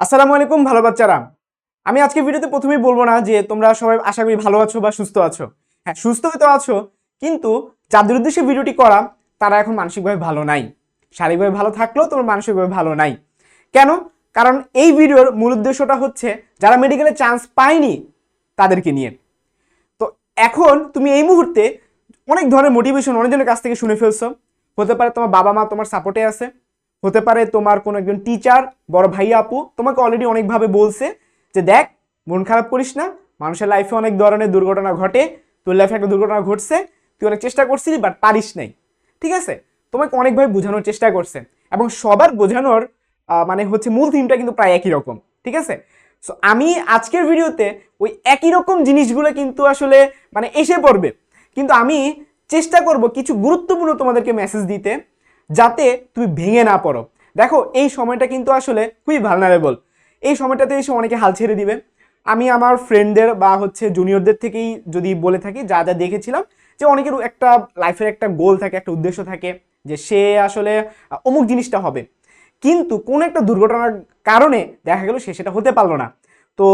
আসসালামু আলাইকুম, ভালো বাচ্চারা। আমি আজকে ভিডিওতে প্রথমেই বলব না যে তোমরা সবাই আশা করি ভালো আছো বা সুস্থ আছো। হ্যাঁ সুস্থ হয়তো আছো, কিন্তু যাদের উদ্দেশ্যে ভিডিওটি করা, তারা এখন মানসিকভাবে ভালো নাই। শারীরিকভাবে ভালো থাকলেও তোমার মানসিকভাবে ভালো নাই। কেন? কারণ এই ভিডিওর মূল উদ্দেশ্যটা হচ্ছে, যারা মেডিকেলে চান্স পায়নি, তাদেরকে নিয়ে। তো এখন তুমি এই মুহূর্তে অনেক ধরনের মোটিভেশন অনেকজনের কাছ থেকে শুনে ফেলছো। হতে পারে তোমার বাবা মা তোমার সাপোর্টে আছে। হতে পারে তোমার কোনো একজন টিচার বড় ভাই, আপু, তোমাকে অলরেডি অনেকভাবে বলছে যে দেখ, মন খারাপ করিস না, মানুষের লাইফে অনেক ধরনের দুর্ঘটনা ঘটে, তোর লাইফে একটা দুর্ঘটনা ঘটছে, তুই অনেক চেষ্টা করছিলি বাট পারিস নাই। ঠিক আছে? তোমাকে অনেকভাবে বোঝানোর চেষ্টা করছে, এবং সবার বোঝানোর মানে হচ্ছে মূল থিমটা কিন্তু প্রায় একই রকম। ঠিক আছে? সো আমি আজকের ভিডিওতে ওই একই রকম জিনিসগুলো কিন্তু আসলে মানে এসে পড়বে। কিন্তু আমি চেষ্টা করব কিছু গুরুত্বপূর্ণ তোমাদেরকে মেসেজ দিতে। যাতে তুমি ভেঙে না পড়ো। দেখো, এই সময়টা কিন্তু আসলে খুবই ভালনারেবল এই সময়টাতে এসে অনেকে হাল ছেড়ে দিবে। আমি আমার ফ্রেন্ডদের বা হচ্ছে জুনিয়রদের থেকেই যদি বলে থাকি, যা যা দেখেছিলাম, যে অনেকের একটা লাইফের একটা গোল থাকে, একটা উদ্দেশ্য থাকে, যে সে আসলে অমুক জিনিসটা হবে। কিন্তু কোন একটা দুর্ঘটনার কারণে দেখা গেল সে সেটা হতে পারল না। তো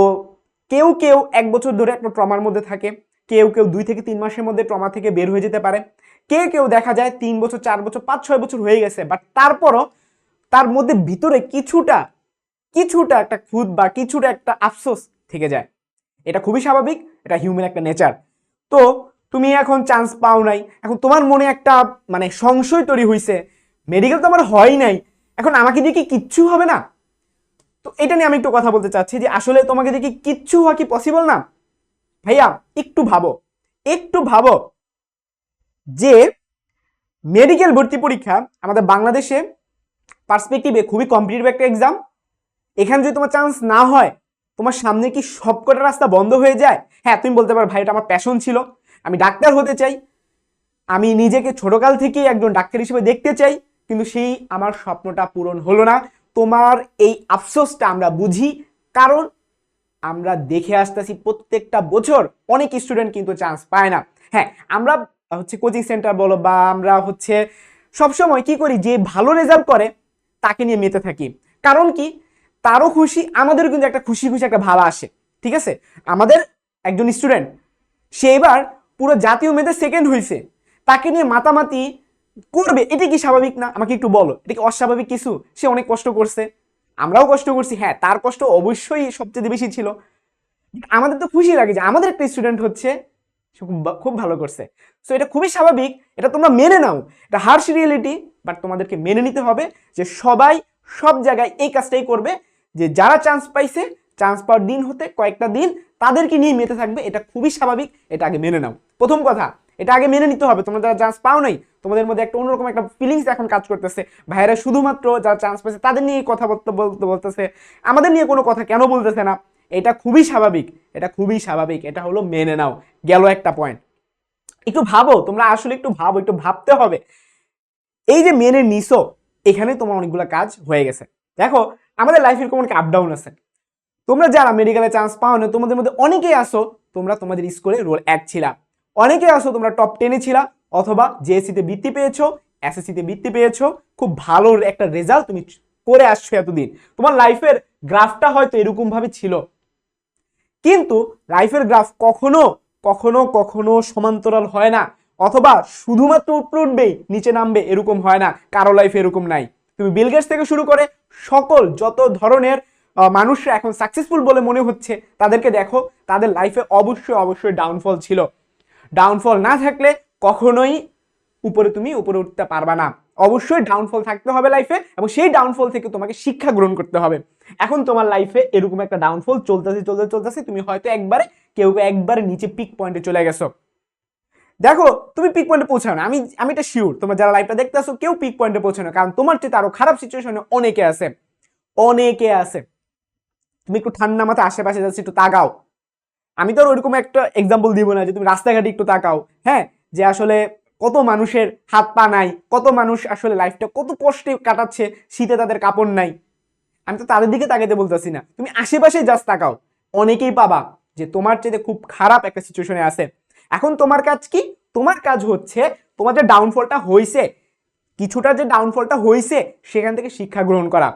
কেউ কেউ এক বছর ধরে একটা ট্রমার মধ্যে থাকে। কেউ কেউ দুই থেকে তিন মাসের মধ্যে ট্রমা থেকে বের হয়ে যেতে পারে। কেউ কেউ দেখা যায় তিন বছর, চার বছর, পাঁচ, ছয় বছর হয়ে গেছে বাট তারপরও তার মধ্যে ভিতরে কিছুটা কিছুটা একটা খুদ বা কিছুটা একটা আফসোস থেকে যায়। এটা খুবই স্বাভাবিক, এটা হিউম্যান একটা নেচার তো তুমি এখন চান্স পাও নাই, এখন তোমার মনে একটা মানে সংশয় তৈরি হয়েছে মেডিকেল তো আমার হয় নাই, এখন আমাকে দিয়ে কি কিচ্ছু হবে না? তো এটা নিয়ে আমি একটু কথা বলতে চাচ্ছি যে আসলে তোমাকে দিয়ে কি কিচ্ছু হওয়া কি পসিবল না? ভাইয়া, একটু ভাবো একটু ভাবো যে মেডিকেল ভর্তি পরীক্ষা আমাদের বাংলাদেশে পার্সপেক্টিভে খুবই কম্পিটিটিভ একটা এক্সাম এখানে যদি তোমার চান্স না হয়, তোমার সামনে কি সবকটা রাস্তা বন্ধ হয়ে যায়? হ্যাঁ তুমি বলতে পারো, ভাই, এটা আমার প্যাশন ছিল। আমি ডাক্তার হতে চাই। আমি নিজেকে ছোটকাল থেকেই একজন ডাক্তার হিসেবে দেখতে চাই, কিন্তু সেই আমার স্বপ্নটা পূরণ হলো না। তোমার এই আফসোসটা আমরা বুঝি, কারণ আমরা দেখে আসতেছি প্রত্যেকটা বছর, অনেক স্টুডেন্ট কিন্তু চান্স পায় না। হ্যাঁ আমরা হচ্ছে কোচিং সেন্টার বলো বা আমরা হচ্ছে সবসময় কি করি, যে ভালো রেজাল্ট করে, তাকে নিয়ে মেতে থাকি। কারণ কি? তারও খুশি, আমাদেরও কিন্তু একটা খুশি খুশি একটা ভালো আসে, ঠিক আছে? আমাদের একজন স্টুডেন্ট সে এবার পুরো জাতীয় মেয়েদের সেকেন্ড হয়েছে তাকে নিয়ে মাতামাতি করবে, এটা কি স্বাভাবিক না? আমাকে একটু বলো, এটা কি অস্বাভাবিক কিছু? সে অনেক কষ্ট করছে। আমরাও কষ্ট করছি। হ্যাঁ তার কষ্ট অবশ্যই সবচেয়ে বেশি ছিল। আমাদের তো খুশি লাগে যে আমাদের একটা স্টুডেন্ট হচ্ছে খুব ভালো করছে। সো এটা খুবই স্বাভাবিক। এটা তোমরা মেনে নাও। এটা হার্শ রিয়েলিটি বাট তোমাদেরকে মেনে নিতে হবে যে সবাই সব জায়গায় এই কাজটাই করবে, যে যারা চান্স পাইছে চান্স পাওয়ার দিন হতে কয়েকটা দিন তাদেরকে নিয়ে মেতে থাকবে। এটা খুবই স্বাভাবিক। এটা আগে মেনে নাও। প্রথম কথা এটা আগে মেনে নিতে হবে। তোমরা যারা চান্স পাও নাই, তোমাদের মধ্যে একটা অন্যরকম একটা ফিলিংস এখন কাজ করতেছে। ভাইয়েরা শুধুমাত্র যারা চান্স পাইছে তাদের নিয়ে কথা বলতে বলতে বলতেছে। আমাদের নিয়ে কোনো কথা কেন বলতেছে না? এটা খুবই স্বাভাবিক। এটা খুবই স্বাভাবিক। এটা হলো মেনে নাও। গেল একটা পয়েন্ট একটু ভাবো, তোমরা আসলে একটু ভাবো, একটু ভাবতে হবে। এই যে মেনে নিছো এখানে তোমার অনেকগুলো কাজ হয়ে গেছে। দেখো, আমাদের লাইফের কোনো আপ ডাউন আছে। তোমরা যারা মেডিকেলে চান্স পাও না, তোমাদের মধ্যে অনেকেই আসো তোমরা তোমাদের স্কুলে রোল এক ছিলা। অনেকে আসো তোমরা টপ টেনে ছিলা, অথবা জেএসসিতে বৃত্তি পেয়েছ এসএসসিতে বৃত্তি পেয়েছ, খুব ভালো একটা রেজাল্ট তুমি করে আসছো এতদিন। তোমার লাইফের গ্রাফটা হয়তো এরকম ভাবে ছিল। কিন্তু লাইফের গ্রাফ কখনো কখনো কখনো সমান্তরাল হয় না, অথবা শুধুমাত্র উপরে উঠবেই, নিচে নামবে এরকম হয় না, কারও লাইফে এরকম নাই। তুমি বিল গেটস থেকে শুরু করে সকল, যত ধরনের মানুষরা এখন সাকসেসফুল বলে মনে হচ্ছে, তাদেরকে দেখো, তাদের লাইফে অবশ্যই অবশ্যই ডাউনফল ছিল। ডাউনফল না থাকলে কখনোই উপরে তুমি উপরে উঠতে পারবা না। অবশ্যই ডাউনফল থাকতে হবে লাইফে এবং সেই ডাউনফল থেকে তোমাকে শিক্ষা গ্রহণ করতে হবে। এখন তোমার লাইফে এরকম একটা ডাউনফল চলতেছে চলতে চলতেছে, তুমি হয়তো একবারে, কেউ একবারে নিচে পিক পয়েন্টে চলে গেছো। দেখো, তুমি পিক পয়েন্টে পৌঁছাও না। আমি আমি এটা শিওর তোমার যারা লাইফটা দেখতে আসো কেউ পিক পয়েন্টে পৌঁছানো কারণ তোমার চেয়ে আরও খারাপ সিচুয়েশনে অনেকে আছে। অনেকে আছে। তুমি একটু ঠান্ডা মাথায় আশেপাশে যাচ্ছি, একটু তাকাও। আমি তো আর ওইরকম একটা এক্সাম্পল দিব না যে তুমি রাস্তাঘাটে একটু তাকাও হ্যাঁ? যে আসলে কত মানুষের হাত পা নাই, কত মানুষ আসলে লাইফটা কত কষ্টে কাটাচ্ছে, শীতে তাদের কাপড় নাই। আমি তো তাদের দিকে তাকাইতে বলতেছি না। তুমি আশেপাশে জাস্ট তাকাও, অনেকেই পাবা যে তোমার চেয়ে খুব খারাপ একটা সিচুয়েশনে আছে। এখন তোমার কাজ কি? তোমার কাজ হচ্ছে তোমার যে ডাউনফলটা হয়েছে কিছুটা যে ডাউনফলটা হয়েছে সেখান থেকে শিক্ষা গ্রহণ করা।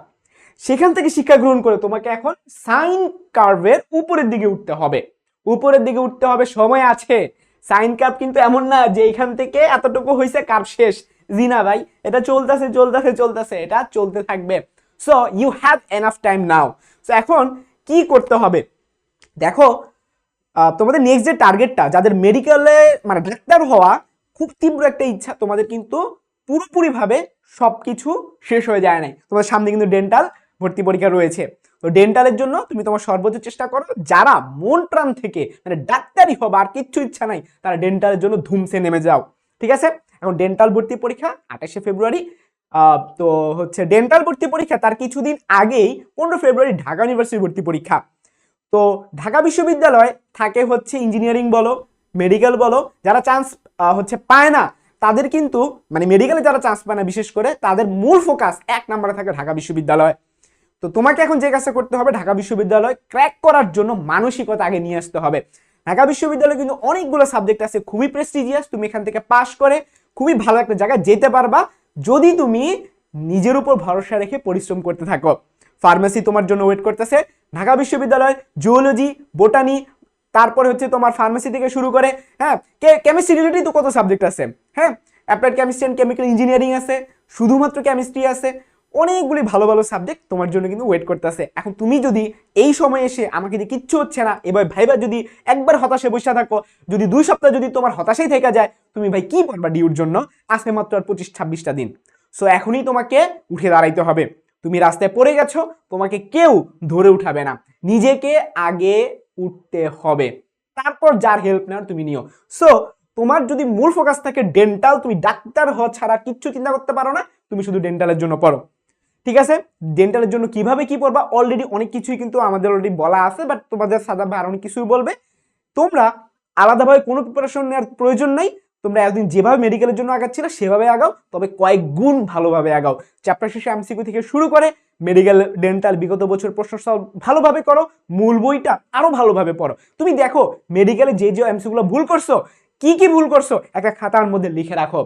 সেখান থেকে শিক্ষা গ্রহণ করে তোমাকে এখন সাইন কার্ভের উপরের দিকে উঠতে হবে। উপরের দিকে উঠতে হবে, সময় আছে। সাইন কাপ কিন্তু এমন না যে এখান থেকে এতটুকু হয়েছে কাপ শেষ। জি না ভাই, এটা চলতেছে চলতেছে চলতেছে, এটা চলতে থাকবে। So you have enough time now so এখন কি করতে হবে? দেখো তোমাদের নেক্সট যে টার্গেটটা যাদের মেডিকেলে মানে ডাক্তার হওয়া খুব তীব্র একটা ইচ্ছা, তোমাদের কিন্তু পুরোপুরিভাবে সব কিছু শেষ হয়ে যায় নাই। তোমাদের সামনে কিন্তু ডেন্টাল ভর্তি পরীক্ষা রয়েছে। তো ডেন্টালের জন্য তুমি তোমার সর্বোচ্চ চেষ্টা করো, যারা মন প্রাণ থেকে মানে ডাক্তারই হবে আর কিচ্ছু ইচ্ছা নাই, তারা ডেন্টালের জন্য ধুমসে নেমে যাও। ঠিক আছে? এখন ডেন্টাল ভর্তি পরীক্ষা, আঠাশে ফেব্রুয়ারি। তো হচ্ছে ডেন্টাল ভর্তি পরীক্ষা তার কিছুদিন আগেই পনেরো ফেব্রুয়ারি ঢাকা ইউনিভার্সিটি ভর্তি পরীক্ষা। তো ঢাকা বিশ্ববিদ্যালয় থাকে হচ্ছে ইঞ্জিনিয়ারিং বলো মেডিকেল বলো, যারা চান্স হচ্ছে পায় না, তাদের কিন্তু মানে মেডিকেলে যারা চান্স পায় না, বিশেষ করে তাদের মূল ফোকাস এক নম্বরে থাকে ঢাকা বিশ্ববিদ্যালয়। তো তোমাকে এখন যে কাজটা করতে হবে, ঢাকা বিশ্ববিদ্যালয় ক্র্যাক করার জন্য মানসিকতা আগে নিয়ে আসতে হবে। ঢাকা বিশ্ববিদ্যালয়ে কিন্তু অনেকগুলো সাবজেক্ট আছে, খুবই প্রেস্টিজিয়াস তুমি এখান থেকে পাশ করে খুবই ভালো একটা জায়গায় যেতে পারবা। যদি তুমি নিজের উপর ভরসা রেখে পরিশ্রম করতে থাকো। ফার্মেসি তোমার জন্য ওয়েট করতেছে। ঢাকা বিশ্ববিদ্যালয় জুওলজি বোটানি তারপরে হচ্ছে তোমার ফার্মেসি থেকে শুরু করে হ্যাঁ কেমিস্ট্রি রিলেটেড তো কত সাবজেক্ট আছে? হ্যাঁ applied chemistry and chemical engineering আছে, শুধুমাত্র কেমিস্ট্রি আছে। অনেকগুলি ভালো ভালো সাবজেক্ট তোমার জন্য কিন্তু ওয়েট করতেছে। এখন তুমি যদি এই সময় এসে আমাকে যে কিচ্ছু হচ্ছে না, এবার ভাইবা যদি একবার হতাশে বসে থাকো, যদি দুই সপ্তাহ যদি তোমার হতাশাই থেকে যায়, তুমি ভাই কি করবা ডিউর জন্য? আজকে মাত্র আর পঁচিশ ছাব্বিশটা দিন। সো এখনই তোমাকে উঠে দাঁড়াইতে হবে। তুমি রাস্তায় পড়ে গেছো, তোমাকে কেউ ধরে উঠাবে না। নিজেকে আগে উঠতে হবে। তারপর যার হেল্প নেওয়ার তুমি নিও। সো তোমার যদি মূল ফোকাস থাকে ডেন্টাল তুমি ডাক্তার হওয়া ছাড়া কিচ্ছু চিন্তা করতে পারো না, তুমি শুধু ডেন্টালের জন্য পড়ো। ঠিক আছে? ডেন্টালের জন্য কীভাবে কি পড়বা অলরেডি অনেক কিছুই কিন্তু আমাদের অলরেডি বলা আছে বাট তোমাদের সাদা ভাই আর অনেক কিছুই বলবে। তোমরা আলাদাভাবে কোনো প্রিপারেশন নেওয়ার প্রয়োজন নেই। তোমরা একদিন যেভাবে মেডিকেলের জন্য আগাচ্ছিলে, সেভাবে আগাও, তবে কয়েক গুণ ভালোভাবে আগাও। চ্যাপ্টার শেষে এমসিকিউ থেকে শুরু করে মেডিকেল ডেন্টাল বিগত বছর প্রশ্ন সলভ ভালোভাবে করো, মূল বইটা আরও ভালোভাবে পড়ো। তুমি দেখো মেডিকেলে যে যে এমসিগুলো ভুল করছ, কি কি ভুল করছ, একটা খাতার মধ্যে লিখে রাখো।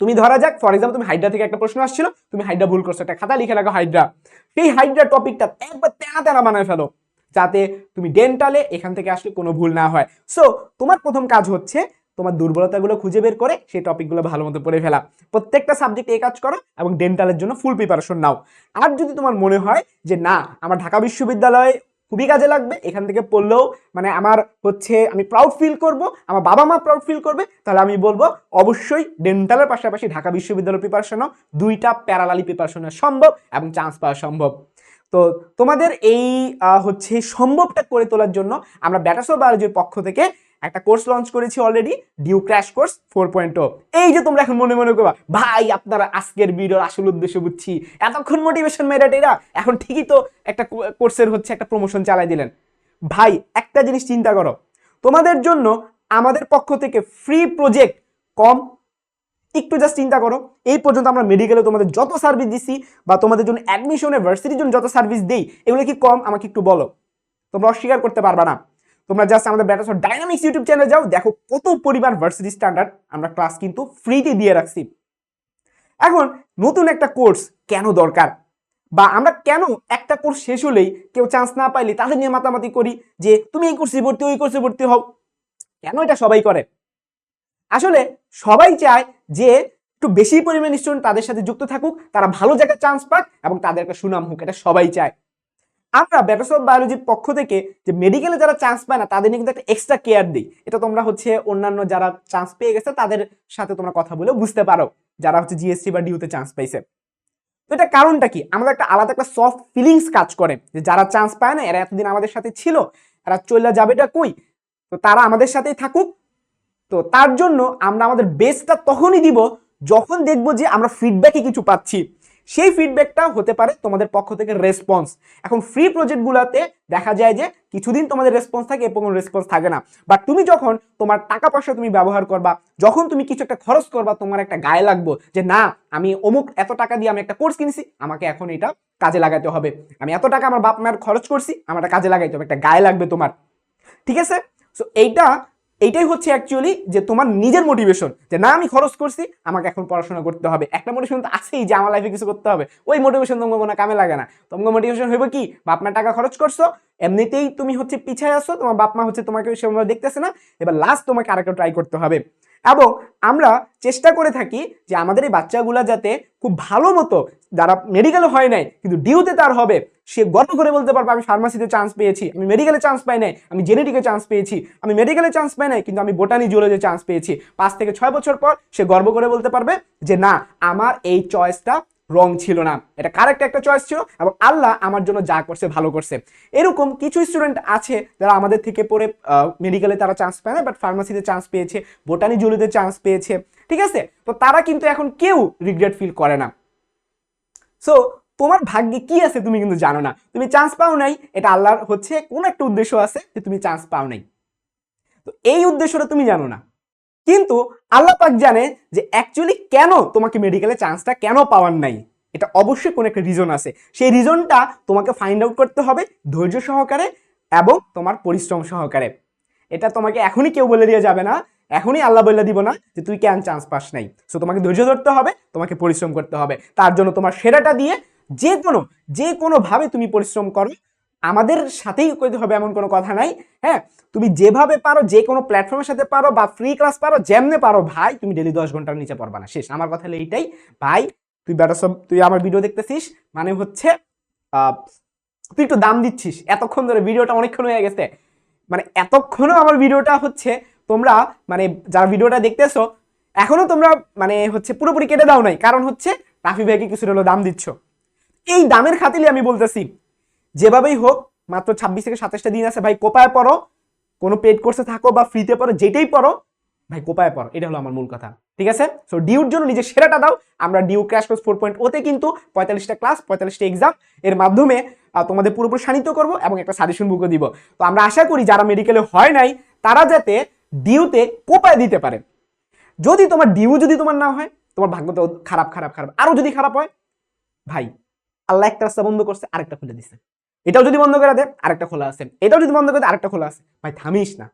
তুমি ধরা যাক ফর এক্সাম্পল তুমি হাইড্রা থেকে একটা প্রশ্ন আসছিল, তুমি হাইড্রা ভুল করছ, একটা খাতা লিখে রাখো হাইড্রা সেই হাইড্রা টপিকটা একবার তেনা তেনা বানায় ফেলো, যাতে তুমি ডেন্টালে এখান থেকে আসলে কোনো ভুল না হয়। সো তোমার প্রথম কাজ হচ্ছে তোমার দুর্বলতাগুলো খুঁজে বের করে সেই টপিকগুলো ভালো মতো পড়ে ফেলা। প্রত্যেকটা সাবজেক্ট এই কাজ করো এবং ডেন্টালের জন্য ফুল প্রিপারেশন নাও। আর যদি তোমার মনে হয় যে না, আমার ঢাকা বিশ্ববিদ্যালয়ে খুবই কাজে লাগবে। এখান থেকে পড়লেও মানে আমার হচ্ছে আমি প্রাউড ফিল করব, আমার বাবা মা প্রাউড ফিল করবে, তাহলে আমি বলব অবশ্যই ডেন্টালের পাশাপাশি ঢাকা বিশ্ববিদ্যালয় প্রিপারেশনও দুইটা প্যারালালি প্রিপারেশনও সম্ভব এবং চান্স পাওয়া সম্ভব। তো তোমাদের এই হচ্ছে সম্ভবটা করে তোলার জন্য আমরা ব্যাটাসো বায়োলজির পক্ষ থেকে একটা কোর্স লঞ্চ করেছি already due crash course four point এই যে তোমরা এখন মনে মনে করবা, ভাই, আপনারা আজকের ভিডিওর আসল উদ্দেশ্য বুঝছি। এতক্ষণ মোটিভেশন মেরেট এরা। এখন ঠিকই তো একটা কোর্সের হচ্ছে একটা প্রমোশন চালাই দিলেন। ভাই, একটা জিনিস চিন্তা করো, তোমাদের জন্য আমাদের পক্ষ থেকে ফ্রি প্রজেক্ট কম। একটু জাস্ট চিন্তা করো, এই পর্যন্ত আমরা মেডিকেলে তোমাদের যত সার্ভিস দিছি বা তোমাদের জন্য অ্যাডমিশনে ভার্সিটির জন্য যত সার্ভিস দিই, এগুলো কি কম? আমাকে একটু বলো। তোমরা অস্বীকার করতে পারবা না। তোমরা জাস্ট আমাদের ব্যাটাস ডাইনামিক্স ইউটিউব চ্যানেলে যাও, দেখো কত পরিমাণ ভার্সিটি স্ট্যান্ডার্ড আমরা ক্লাস কিন্তু ফ্রিতে দিয়ে রাখছি। এখন নতুন একটা কোর্স কেন দরকার? বা আমরা কেন একটা কোর্স শেষ হলেই কেউ চান্স না পাইলে তাদের নিয়ে মাতামাতি করি যে, তুমি এই কোর্সে ভর্তি ওই কোর্সে ভর্তি হও। কেন এটা সবাই করে? আসলে সবাই চায় যে, একটু বেশি পরিমাণ স্টুডেন্ট তাদের সাথে যুক্ত থাকুক, তারা ভালো জায়গায় চান্স পাক এবং তাদের একটা সুনাম হোক, এটা সবাই চায়। আমরা ব্যাটাস বায়োলজির পক্ষ থেকে যে মেডিকেলে যারা চান্স পায় না, তাদের নিয়ে কিন্তু একটা এক্সট্রা কেয়ার দিই। এটা তোমরা হচ্ছে অন্যান্য যারা চান্স পেয়ে গেছে, তাদের সাথে তোমরা কথা বলে বুঝতে পারো, যারা হচ্ছে জিএসসি বা ডিউতে চান্স পাইছে। তো এটা কারণটা কি? আমাদের একটা আলাদা একটা সফট ফিলিংস কাজ করে, যে যারা চান্স পায় না, এরা এতদিন আমাদের সাথে ছিল, এরা চলে যাবেটা কই? তো তারা আমাদের সাথেই থাকুক। তো তার জন্য আমরা আমাদের বেস্টটা তখনই দিব, যখন দেখব যে আমরা ফিডব্যাকে কিছু পাচ্ছি। সেই ফিডব্যাকটা হতে পারে তোমাদের পক্ষ থেকে রেসপন্স এখন ফ্রি প্রজেক্টগুলোতে দেখা যায় যে কিছুদিন তোমাদের রেসপন্স থাকে এবং রেসপন্স থাকে না। বাট তুমি যখন তোমার টাকা পয়সা তুমি ব্যবহার করবা, যখন তুমি কিছু একটা খরচ করবা, তোমার একটা গায়ে লাগবো যে, না, আমি অমুক এত টাকা দিয়ে আমি একটা কোর্স কিনেছি, আমাকে এখন এটা কাজে লাগাতে হবে। আমি এত টাকা আমার বাপ মায়ের খরচ করছি, আমার কাজে লাগাইতে হবে, একটা গায়ে লাগবে তোমার। ঠিক আছে? সো এইটা এইটাই হচ্ছে অ্যাকচুয়ালি যে তোমার নিজের মোটিভেশন যে না, আমি খরচ করছি, আমাকে এখন পড়াশোনা করতে হবে। একটা মোটিভেশন তো আছেই যে আমার লাইফে কিছু করতে হবে। ওই মোটিভেশন তোমাকে কোনো কামে লাগে না। তোমাকে মোটিভেশন হইবে কি? বাপ মা টাকা খরচ করছ, এমনিতেই তুমি হচ্ছে পিছায় আসো তোমার বাপ মা হচ্ছে তোমাকে সেভাবে দেখতেছে না। এবার লাস্ট তোমাকে আরেকটা ট্রাই করতে হবে। এবং আমরা চেষ্টা করে থাকি যে আমাদের এই বাচ্চাগুলা যাতে খুব ভালো মতো, যারা মেডিকেল হয় নাই, কিন্তু ডিউতে তার হবে। সে গর্ব করে বলতে পারবে, আমি ফার্মাসিতে চান্স পেয়েছি, আমি মেডিকেলে চান্স পাই নাই, আমি জেনেটিকে চান্স পেয়েছি, আমি মেডিকেলে চান্স পাই নাই, কিন্তু আমি বোটানি জুলজে চান্স পেয়েছি। পাঁচ থেকে ছয় বছর পর সে গর্ব করে বলতে পারবে যে, না, আমার এই চয়েসটা রং ছিল না। এটা কারেক্ট একটা চয়েস ছিল এবং আল্লাহ আমার জন্য যা করছে, ভালো করছে। এরকম কিছু স্টুডেন্ট আছে যারা আমাদের থেকে পড়ে মেডিকেলে তারা চান্স পায় না বাট ফার্মাসিতে চান্স পেয়েছে বোটানি জুলিতে চান্স পেয়েছে, ঠিক আছে? তো তারা কিন্তু এখন কেউ রিগ্রেট ফিল করে না। সো তোমার ভাগ্যে কি আছে তুমি কিন্তু জানো না। তুমি চান্স পাও নাই, এটা আল্লাহর হচ্ছে কোন একটা উদ্দেশ্য আছে যে তুমি চান্স পাও নাই। তো এই উদ্দেশ্যটা তুমি জানো না। কিন্তু আল্লাহ পাক জানে যে অ্যাকচুয়ালি কেন তোমাকে মেডিকেলে চান্সটা কেন পাওয়ার নাই। এটা অবশ্যই কোনো একটা রিজন আছে। সেই রিজনটা তোমাকে ফাইন্ড আউট করতে হবে ধৈর্য সহকারে এবং তোমার পরিশ্রম সহকারে। এটা তোমাকে এখনই কেউ বলে দিয়ে যাবে না। এখনই আল্লাহ বলে দিব না যে তুই কেন চান্স পাস নাই। সো তোমাকে ধৈর্য ধরতে হবে, তোমাকে পরিশ্রম করতে হবে। তার জন্য তোমার সেরাটা দিয়ে যে কোনো, যে কোনোভাবে তুমি পরিশ্রম করো, আমাদের সাথেই করতে হবে এমন কোনো কথা নাই হ্যাঁ? তুমি যেভাবে পারো, যে কোনো প্ল্যাটফর্মের সাথে পারো বা ফ্রি ক্লাস পারো, যেমনে পারো, ভাই, তুমি ডেলি দশ ঘণ্টার নিচে পড়বা না, শেষ। আমার কথা হলো এইটাই। ভাই, তুই বেটা সব, তুই আমার ভিডিও দেখতেছিস মানে হচ্ছে তুই একটু দাম দিচ্ছিস। এতক্ষণ ধরে ভিডিওটা অনেকক্ষণ হয়ে গেছে। মানে এতক্ষণও আমার ভিডিওটা হচ্ছে, তোমরা মানে যারা ভিডিওটা দেখতেছো, এখনও তোমরা মানে হচ্ছে পুরোপুরি কেটে দাও নাই। কারণ হচ্ছে, রাফি ভাইকে কিছু হলো দাম দিচ্ছ। এই দামের খাতিলে আমি বলতেছি, যেভাবেই হোক, মাত্র ছাব্বিশ থেকে সাতাশটা দিন আছে, ভাই, কোপায় পড়ো, কোনো পেড কোর্সে থাকো বা ফ্রিতে পড়ো, যেটাই পড়ো, ভাই, কোপায় পড়ো, এটা হলো আমার মূল কথা, ঠিক আছে? সো ডিউর জন্য নিজের সেরাটা দাও, আমরা due crash course four point ওতে কিন্তু পঁয়তাল্লিশটা ক্লাস পঁয়তাল্লিশটা এক্সাম এর মাধ্যমে তোমাদের পুরোপুরি শানিত করব এবং একটা সাজেশন বুকও দিব। তো আমরা আশা করি যারা মেডিকেলে হয় নাই, তারা যাতে ডিউতে কোপায় দিতে পারে। যদি তোমার ডিউ যদি তোমার না হয়, তোমার ভাগ্য তো খারাপ খারাপ খারাপ। আরও যদি খারাপ হয়, ভাই আল্লাহ একটা রাস্তা বন্ধ করছে, আরেকটা খুলে দিছে। এটাও যদি বন্ধ করে দেয়, আরেকটা খোলা আছে। এটাও যদি বন্ধ করে দেয়, আরেকটা খোলা আছে। ভাই, থামিস না।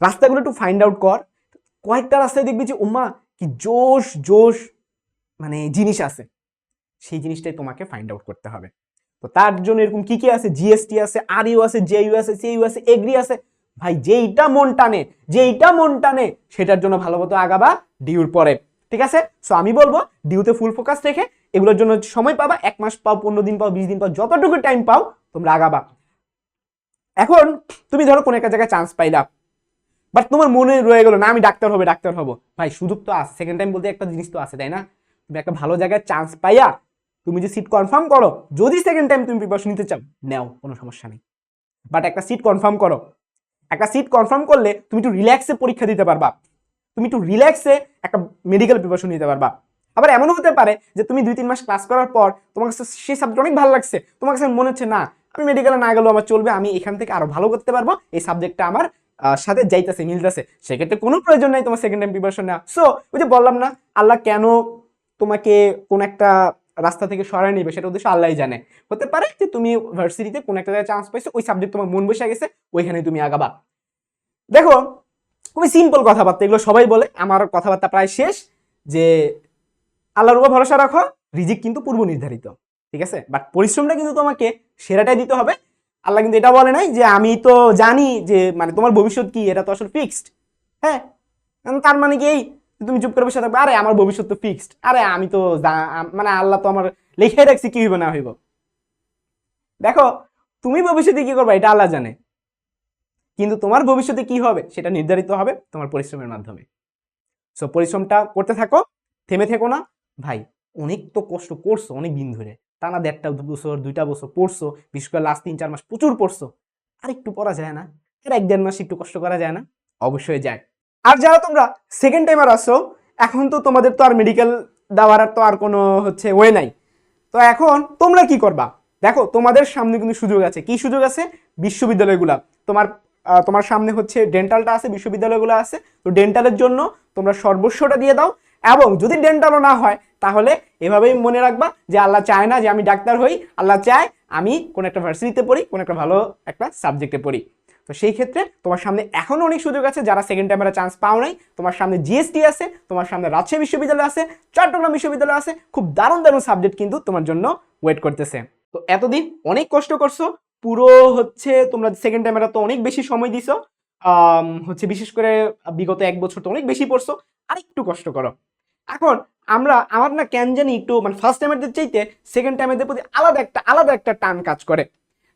রাস্তাগুলো একটু ফাইন্ড আউট কর। কয়েকটা রাস্তায় দেখবি যে, উম্মা, কি জোশ জোশ মানে জিনিস আছে। সেই জিনিসটাই তোমাকে ফাইন্ড আউট করতে হবে। তো তার জন্য এরকম কি কি আছে? জিএসটি আছে আর ইউ আছে জে ইউ আছে সি ইউ আছে এগ্রি আছে। ভাই, যেইটা মন টানে, যেইটা মন টানে, সেটার জন্য ভালো মতো আগাবা ডিউর পরে। ঠিক আছে? সো আমি বলব ডিউতে ফুল ফোকাস রেখে এগুলোর জন্য সময় পাবা, এক মাস পাও, পনেরো দিন পাও, বিশ দিন পাও, যতটুকু টাইম পাও, তোমরা আগাবা। এখন, তুমি ধরো কোনো একটা জায়গায় চান্স পাইলা। বাট তোমার মনে রয়ে গেলো, না, আমি ডাক্তার হবে, ডাক্তার হব। ভাই সুযোগ তো আছে সেকেন্ড টাইম বলতে একটা জিনিস তো আছে, তাই না? তুমি একটা ভালো জায়গায় চান্স পাইয়া, তুমি যে সিট কনফার্ম করো, যদি সেকেন্ড টাইম তুমি প্রিপারেশন নিতে চাও, নেও, কোনো সমস্যা নেই। বাট একটা সিট কনফার্ম করো। একটা সিট কনফার্ম করলে তুমি একটু রিল্যাক্সে পরীক্ষা দিতে পারবা। তুমি একটু রিল্যাক্সে একটা মেডিকেল প্রিপারেশন নিতে পারবা। আবার এমনও হতে পারে যে তুমি দুই, তিন মাস ক্লাস করার পর তোমার কাছে সেই সাবজেক্ট অনেক ভালো লাগছে, তোমার কাছে মনে হচ্ছে, না, আমি মেডিকেলে না গেলেও আমার চলবে, আমি এখান থেকে আরও ভালো করতে পারব, এই সাবজেক্টটা আমার সাথে যাইতেছে, মিলতেছে। সেক্ষেত্রে কোনো প্রয়োজন নাই তোমার সেকেন্ড টাইম প্রিপারেশন নেওয়া। সো ওই যে বললাম না, আল্লাহ কেন তোমাকে কোন একটা রাস্তা থেকে সরাই নিবে, সেটা উদ্দেশ্য আল্লাহ জানে। হতে পারে যে তুমি ভার্সিটিতে কোন একটা জায়গায় চান্স পাইছো, ওই সাবজেক্ট তোমার মন বসে গেছে ওইখানে তুমি আগাবা। দেখো খুবই সিম্পল কথাবার্তা, এগুলো সবাই বলে। আমার কথাবার্তা প্রায় শেষ, যে আল্লাহর উপর ভরসা রাখো, রিজিক কিন্তু পূর্ব নির্ধারিত, ঠিক আছে? বাট পরিশ্রমটা কিন্তু তোমাকে সেরাটাই দিতে হবে। আল্লাহ কিন্তু এটা বলে নাই যে, আমি তো জানি যে মানে তোমার ভবিষ্যৎ কি, এটা তো আসলে ফিক্সড হ্যাঁ? তার মানে কি এই তুমি চুপ করে বসে থাকবে, আরে, আমার ভবিষ্যৎ তো ফিক্সড আরে, আমি তো মানে আল্লাহ তো আমার লিখে রাখছি, কি হইব না হইব। দেখো, তুমি ভবিষ্যতে কি করবে, এটা আল্লাহ জানে। কিন্তু তোমার ভবিষ্যতে কি হবে সেটা নির্ধারিত হবে তোমার পরিশ্রমের মাধ্যমে। সো পরিশ্রমটা করতে থাকো, থেমে থেকো না। ভাই, অনেক তো কষ্ট করছ অনেক দিন ধরে। টানা দেড়টা বছর, দুইটা বছর পড়ছো, বিশেষ করে লাস্ট তিন, চার মাস প্রচুর পড়ছো। আর একটু পড়া যায় না। আর এক দেড় মাস একটু কষ্ট করা যায় না। অবশ্যই যায়। আর যারা তোমরা সেকেন্ড টাইমার আসো এখন তো তোমাদের তো আর মেডিকেল দেওয়ার তো আর কোনো হচ্ছে ওয়ে নাই। তো এখন তোমরা কি করবা? দেখো, তোমাদের সামনে কিন্তু সুযোগ আছে। কি সুযোগ আছে? বিশ্ববিদ্যালয়গুলা। তোমার তোমার সামনে হচ্ছে ডেন্টালটা আছে, বিশ্ববিদ্যালয়গুলো আছে। তো ডেন্টালের জন্য তোমরা সর্বস্বটা দিয়ে দাও এবং যদি ডেন্টালও না হয়, তাহলে এভাবেই মনে রাখবা যে আল্লাহ চায় না যে আমি ডাক্তার হই। আল্লাহ চায় আমি কোন একটা ভার্সিটিতে পড়ি, কোন একটা ভালো একটা সাবজেক্টে পড়ি। তো সেই ক্ষেত্রে তোমার সামনে এখনও অনেক সুযোগ আছে যারা সেকেন্ড টাইমের চান্স পাও নাই। তোমার সামনে জিএসটি আছে, তোমার সামনে রাজশাহী বিশ্ববিদ্যালয় আছে, চট্টগ্রাম বিশ্ববিদ্যালয় আছে। খুব দারুণ দারুণ সাবজেক্ট কিন্তু তোমার জন্য ওয়েট করতেছে। তো এতদিন অনেক কষ্ট করছ পুরো হচ্ছে তোমরা সেকেন্ড টাইমেরা তো অনেক বেশি সময় দিছো। হচ্ছে বিশেষ করে বিগত এক বছর তো অনেক বেশি পড়ছো। আর একটু কষ্ট করো। এখন আমরা, আমার না কেন জানি একটু মানে ফার্স্ট টাইমেরদের চাইতে সেকেন্ড টাইমেরদের প্রতি আলাদা একটা আলাদা একটা টান কাজ করে।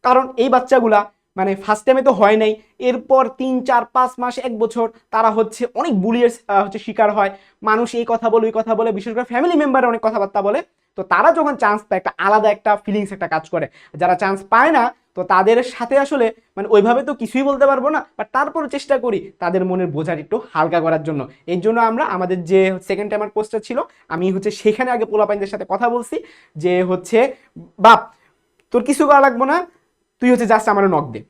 কারণ এই বাচ্চাগুলা মানে ফার্স্ট টাইমে তো হয় নাই, এরপর তিন, চার, পাঁচ মাস, এক বছর তারা হচ্ছে অনেক বুলিয়ের হচ্ছে শিকার হয়। মানুষ এই কথা বলে, ওই কথা বলে, বিশেষ করে ফ্যামিলি মেম্বার অনেক কথাবার্তা বলে। তো তারা যখন চান্স পায়, একটা আলাদা একটা ফিলিংস একটা কাজ করে। যারা চান্স পায় না, তো তাদের সাথে আসলে মানে ওইভাবে তো কিছুই বলতে পারব না বাট তারপরও চেষ্টা করি তাদের মনের বোঝার একটু হালকা করার জন্য। এর জন্য আমরা আমাদের যে সেকেন্ড টাইমার পোস্টটা ছিল, আমি হচ্ছে সেখানে আগে পোলাপাইনদের সাথে কথা বলছি, যে হচ্ছে, বাপ, তোর কিছু করা লাগবো না, তুই হচ্ছে জাস্ট আমার নক দে।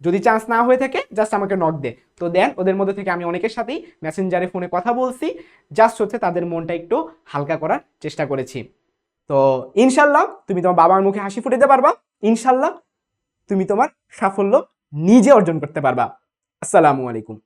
যদি চান্স না হয়ে থাকে জাস্ট আমাকে নক দে। তো দেন ওদের মধ্যে থেকে আমি অনেকের সাথেই মেসেঞ্জারে ফোনে কথা বলছি জাস্ট হচ্ছে তাদের মনটা একটু হালকা করার চেষ্টা করেছি। তো ইনশাল্লাহ তুমি তোমার বাবার মুখে হাসি ফুটাতে পারবা। ইনশাল্লাহ তুমি তোমার সাফল্য নিজে অর্জন করতে পারবা। আসসালামু আলাইকুম।